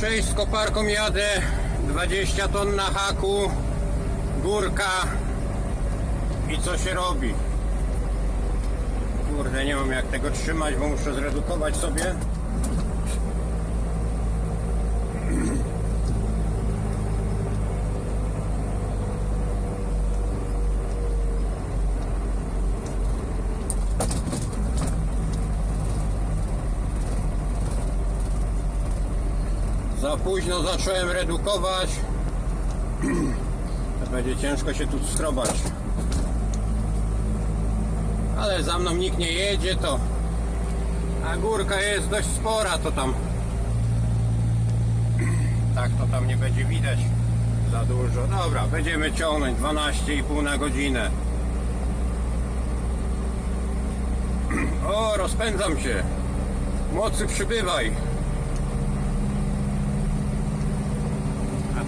Cześć, z koparką jadę. 20 ton na haku. Górka. I co się robi? Kurde, nie mam jak tego trzymać, bo muszę zredukować sobie Za późno zacząłem redukować. To będzie ciężko się tu skrobać. Ale za mną nikt nie jedzie, to a górka jest dość spora, to tam tak to tam nie będzie widać za dużo. Dobra, będziemy ciągnąć 12,5 na godzinę. O, rozpędzam się. Mocy przybywaj.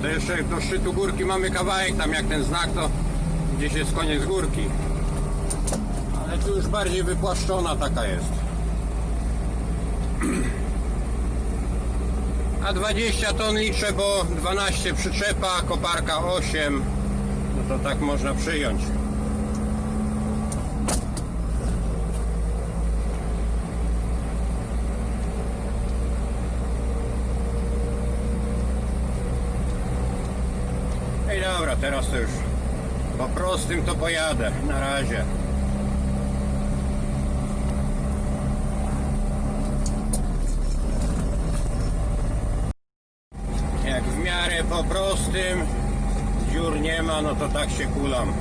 To jeszcze do szczytu górki mamy kawałek, tam jak ten znak to gdzieś jest koniec górki. Ale tu już bardziej wypłaszczona taka jest. A 20 ton liczę, bo 12 przyczepa, koparka 8. No to tak można przyjąć. Dobra, teraz to już po prostym to pojadę. Na razie. Jak w miarę po prostym dziur nie ma, no to tak się kulam.